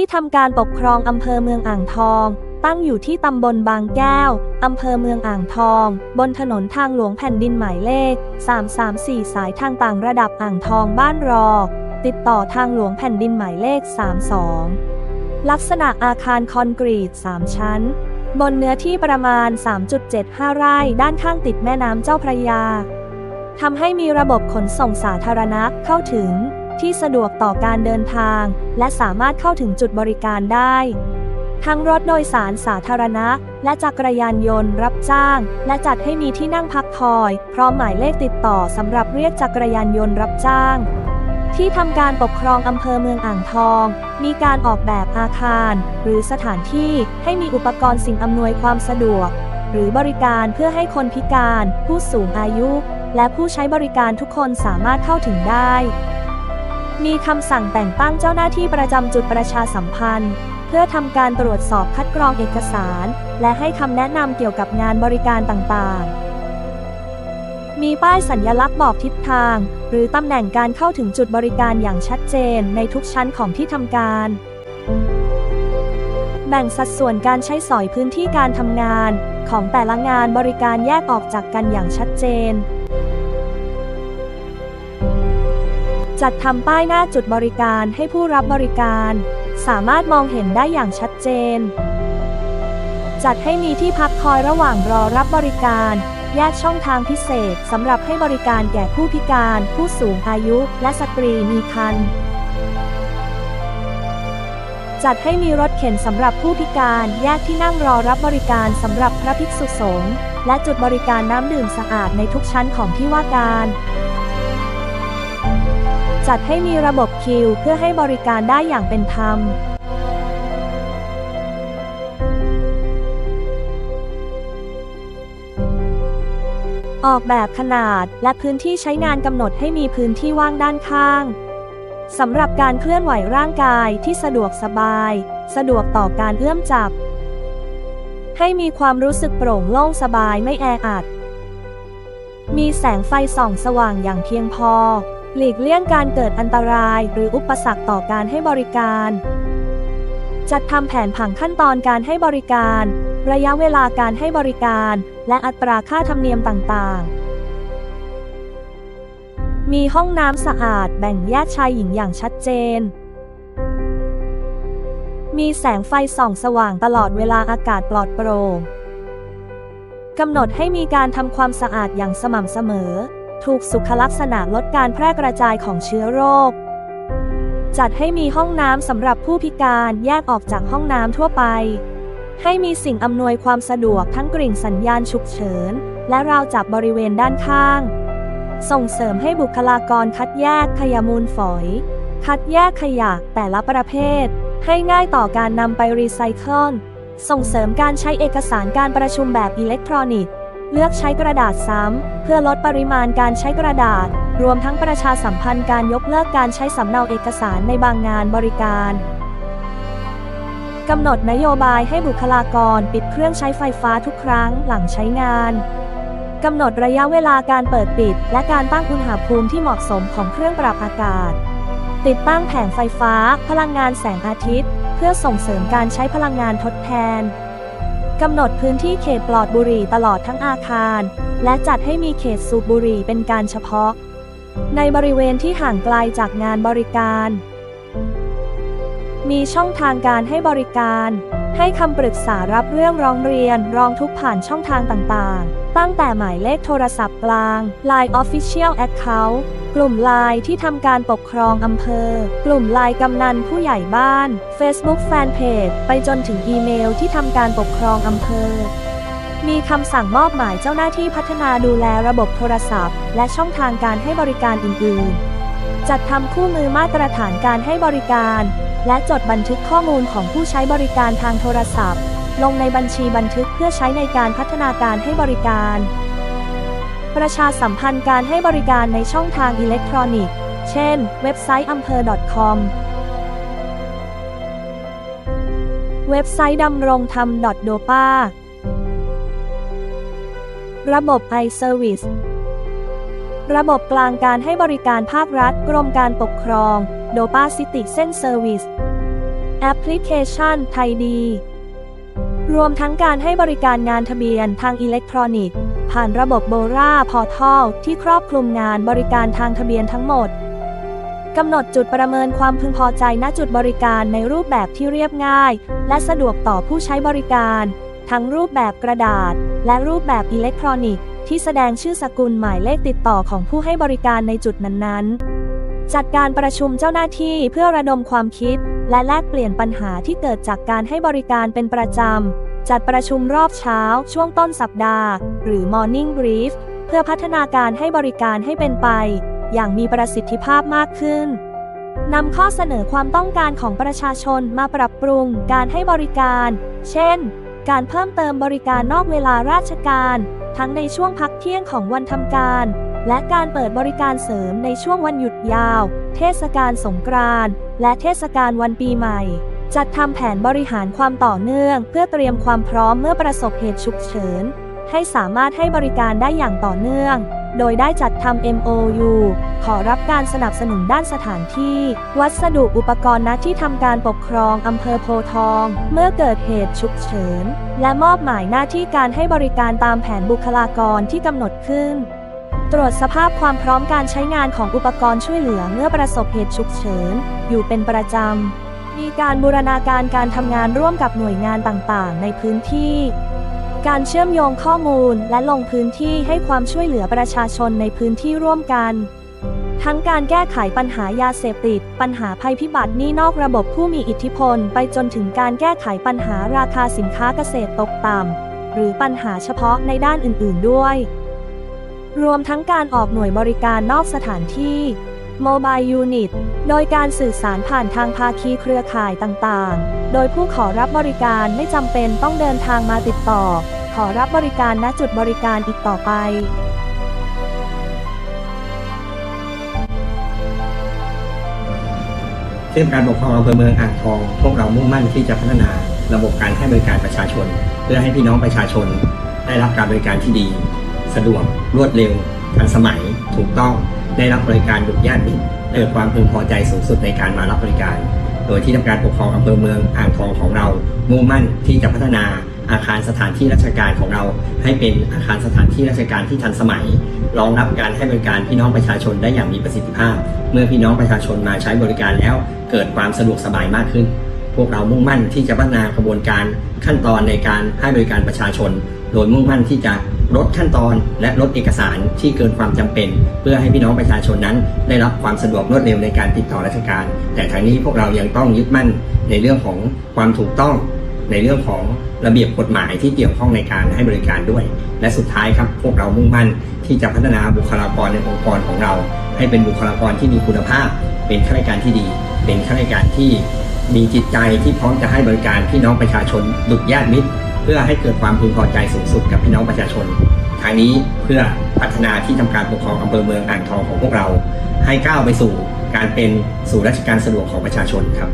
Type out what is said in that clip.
ที่ทำการปกครองอำเภอเมืองอ่างทอง ตั้งอยู่ที่ตำบลบางแก้ว อำเภอเมืองอ่างทอง บนถนนทางหลวงแผ่นดินหมายเลข 334 สายทางต่างระดับอ่างทองบ้านรอ ติดต่อทางหลวงแผ่นดินหมายเลข 32 ลักษณะอาคารคอนกรีต 3 ชั้น บนเนื้อที่ประมาณ 3.75 ไร่ด้านข้างติดแม่น้ำเจ้าพระยาทำให้มีระบบขนส่งสาธารณะเข้าถึง ที่สะดวกต่อการเดินทาง และสามารถเข้าถึงจุดบริการได้ ทั้งรถโดยสารสาธารณะ และจักรยานยนต์รับจ้าง และจัดให้มีที่นั่งพักคอย พร้อมหมายเลขติดต่อสำหรับเรียกจักรยานยนต์รับจ้างที่ทำการปกครองอำเภอเมืองอ่างทอง มีการออกแบบอาคาร หรือสถานที่ให้มีอุปกรณ์สิ่งอำนวยความสะดวก หรือบริการเพื่อให้คนพิการ ผู้สูงอายุ และผู้ใช้บริการทุกคนสามารถเข้าถึงได้ มีคำสั่งแต่งตั้งเจ้าหน้าที่ประจำจุดประชาสัมพันธ์ เพื่อทำการตรวจสอบคัดกรองเอกสาร และให้คำแนะนำเกี่ยวกับงานบริการต่างๆ มีป้ายสัญญลักษณ์บอกทิศทาง หรือตำแหน่งการเข้าถึงจุดบริการอย่างชัดเจนในทุกชั้นของที่ทำการแบ่งสัดส่วนการใช้สอยพื้นที่การทำงาน ของแต่ละงานบริการแยกออกจากกันอย่างชัดเจน จัดทำป้ายหน้าจุดบริการให้ผู้รับบริการ สามารถมองเห็นได้อย่างชัดเจน จัดให้มีที่พักคอยระหว่างรอรับบริการ แยกช่องทางพิเศษสำหรับให้บริการแก่ผู้พิการ ผู้สูงอายุและสตรีมีครรภ์จัดให้มีรถเข็นสำหรับผู้พิการแยกที่นั่งรอรับบริการสำหรับพระภิกษุสงฆ์และจุดบริการน้ำดื่มสะอาดในทุกชั้นของที่ว่าการ จัดให้มีระบบคิว เพื่อให้บริการได้อย่างเป็นธรรมออกแบบขนาดและพื้นที่ใช้งานกำหนดให้มีพื้นที่ว่างด้านข้าง สำหรับการเคลื่อนไหวร่างกายที่สะดวกสบาย สะดวกต่อการเอื้อมจับ ให้มีความรู้สึกโปร่งโล่งสบายไม่แออัด มีแสงไฟส่องสว่างอย่างเพียงพอ หลีกเลี่ยงการเกิดอันตรายหรืออุปสรรคต่อการให้บริการ จัดทำแผนผังขั้นตอนการให้บริการ ระยะเวลาการให้บริการ และอัตราค่าธรรมเนียมต่างๆ มีห้องน้ำสะอาดแบ่งแยกชายหญิงอย่างชัดเจน มีแสงไฟส่องสว่างตลอดเวลาอากาศปลอดโปร่งกำหนดให้มีการทำความสะอาดอย่างสม่ำเสมอ ถูกสุขลักษณะลดการแพร่กระจายของเชื้อโรค จัดให้มีห้องน้ำสำหรับผู้พิการแยกออกจากห้องน้ำทั่วไป ให้มีสิ่งอำนวยความสะดวกทั้งกริ่งสัญญาณฉุกเฉิน และราวจับบริเวณด้านข้าง ส่งเสริมให้บุคลากรคัดแยกขยะมูลฝอย คัดแยกขยะแต่ละประเภท ให้ง่ายต่อการนำไปรีไซเคิลส่งเสริมการใช้เอกสารการประชุมแบบอิเล็กทรอนิกส์ เลือกใช้กระดาษซ้ำ เพื่อลดปริมาณการใช้กระดาษ รวมทั้งประชาสัมพันธ์การยกเลิกการใช้สำเนาเอกสารในบางงานบริการกำหนดนโยบายให้บุคลากรปิดเครื่องใช้ไฟฟ้าทุกครั้งหลังใช้งานกำหนดระยะเวลาการเปิดปิด และการตั้งอุณหภูมิที่เหมาะสมของเครื่องปรับอากาศ ติดตั้งแผงไฟฟ้า พลังงานแสงอาทิตย์ เพื่อส่งเสริมการใช้พลังงานทดแทน กำหนดพื้นที่เขตปลอดบุหรี่ตลอดทั้งอาคาร และจัดให้มีเขตสูบบุหรี่เป็นการเฉพาะ ในบริเวณที่ห่างไกลจากงานบริการ มีช่องทางการให้บริการ ให้คำปรึกษารับเรื่องร้องเรียนร้องทุกข์ผ่านช่องทางต่างๆ ตั้งแต่หมายเลขโทรศัพท์กลาง Line Official Account ลุ่มไลน์ที่ทำการปกครองอำเภอ กลุ่มไลน์กำนันผู้ใหญ่บ้าน Facebook Fanpage ไปจนถึงอีเมลที่ทำการปกครองอำเภอ มีคำสั่งมอบหมายเจ้าหน้าที่พัฒนาดูแลระบบโทรศัพท์ และช่องทางการให้บริการอื่นๆ จัดทำคู่มือมาตรฐานการให้บริการ และจดบันทึกข้อมูลของผู้ใช้บริการทางโทรศัพท์ ลงในบัญชีบันทึกเพื่อใช้ในการพัฒนาการให้บริการ ประชาสัมพันธ์การให้บริการในช่องทางอิเล็กทรอนิกส์ เช่น เว็บไซต์อำเภอ .com เว็บไซต์ดำรงธรรม .dopa ระบบ iService ระบบกลางการให้บริการภาครัฐ กรมการปกครอง DOPA Citizen Service แอปพลิเคชันไทยดี รวมทั้งการให้บริการงานทะเบียนทางอิเล็กทรอนิกส์ ผ่านระบบโบราพอทัลที่ครอบคลุมงานบริการทางทะเบียนทั้งหมดกำหนดจุดประเมินความพึงพอใจณจุดบริการในรูปแบบที่เรียบง่าย และสะดวกต่อผู้ใช้บริการ ทั้งรูปแบบกระดาษ และรูปแบบอิเล็กทรอนิกส์ ที่แสดงชื่อสกุลหมายเลขติดต่อของผู้ให้บริการในจุดนั้นๆ จัดการประชุมเจ้าหน้าที่เพื่อระดมความคิด และแลกเปลี่ยนปัญหาที่เกิดจากการให้บริการเป็นประจำ จัดประชุมรอบเช้า ช่วงต้นสัปดาห์ หรือ Morning Brief เพื่อพัฒนาการให้บริการให้เป็นไป อย่างมีประสิทธิภาพมากขึ้นนำข้อเสนอความต้องการของประชาชนมาปรับปรุงการให้บริการ เช่น การเพิ่มเติมบริการนอกเวลาราชการ ทั้งในช่วงพักเที่ยงของวันทำการ และการเปิดบริการเสริมในช่วงวันหยุดยาว เทศกาลสงกรานต์และเทศกาลวันปีใหม่ จัดทำแผนบริหารความต่อเนื่อง เพื่อเตรียมความพร้อมเมื่อประสบเหตุฉุกเฉิน ให้สามารถให้บริการได้อย่างต่อเนื่อง โดยได้จัดทำ MOU ขอรับการสนับสนุนด้านสถานที่ วัสดุอุปกรณ์ณที่ทำการปกครองอำเภอโพทอง เมื่อเกิดเหตุฉุกเฉิน และมอบหมายหน้าที่การให้บริการตามแผนบุคลากรที่กำหนดขึ้นตรวจสภาพความพร้อมการใช้งานของอุปกรณ์ช่วยเหลือเมื่อประสบเหตุฉุกเฉิน อยู่เป็นประจำ มีการบูรณาการการทำงานร่วมกับหน่วยงานต่างๆ ในพื้นที่ การเชื่อมโยงข้อมูลและลงพื้นที่ให้ความช่วยเหลือประชาชนในพื้นที่ร่วมกัน ทั้งการแก้ไขปัญหายาเสพติด ปัญหาภัยพิบัตินี้นอกระบบผู้มีอิทธิพล ไปจนถึงการแก้ไขปัญหาราคาสินค้าเกษตรตกต่ำหรือปัญหาเฉพาะในด้านอื่น ๆ ด้วย รวมทั้งการออกหน่วยบริการนอกสถานที่ Mobile Unit โดยการสื่อสารผ่านทางภาคีเครือข่ายต่างๆ โดยผู้ขอรับบริการไม่จำเป็นต้องเดินทางมาติดต่อ ขอรับบริการณจุดบริการอีกต่อไปซึ่งการปกครองอำเภอเมืองอ่างทอง พวกเรามุ่งมั่นที่จะพัฒนาระบบการให้บริการประชาชน เพื่อให้พี่น้องประชาชน ได้รับการบริการที่ดี สะดวกรวดเร็วทันสมัยถูกต้อง ได้รับบริการดุจญาติมิตรเกิดความพึงพอใจสูงสุดในการมารับบริการ โดยที่ทำการปกครองอำเภอเมืองอ่างทองของเรา มุ่งมั่นที่จะพัฒนาอาคารสถานที่ราชการของเรา ให้เป็นอาคารสถานที่ราชการที่ทันสมัย รองรับการให้บริการพี่น้องประชาชนได้อย่างมีประสิทธิภาพ เมื่อพี่น้องประชาชนมาใช้บริการแล้ว เกิดความสะดวกสบายมากขึ้น พวกเรามุ่งมั่นที่จะพัฒนากระบวนการขั้นตอนในการให้บริการประชาชน โดยมุ่งมั่นที่จะ ลดขั้นตอนและลดเอกสารที่เกินความจำเป็น เพื่อให้พี่น้องประชาชนนั้น ได้รับความสะดวกรวดเร็วในการติดต่อราชการ แต่ทางนี้พวกเรายังต้องยึดมั่นในเรื่องของความถูกต้อง ในเรื่องของระเบียบกฎหมายที่เกี่ยวข้องในการให้บริการด้วย และสุดท้ายครับ พวกเรามุ่งมั่นที่จะพัฒนาบุคลากรในองค์กรของเรา ให้เป็นบุคลากรที่มีคุณภาพ เป็นข้าราชการที่ดี เป็นข้าราชการที่มีจิตใจที่พร้อมจะให้บริการพี่น้องประชาชนดุจญาติมิตร พื่อให้เกิดความพึงพอใจสูงสุดกับพี่น้องประชาชนทางนี้เพื่อพัฒนาที่ทำการปกครองอำเภอเมืองอ่างทองของพวกเรา ให้ก้าวไปสู่การเป็นสู่ราชการสะดวกของประชาชนครับ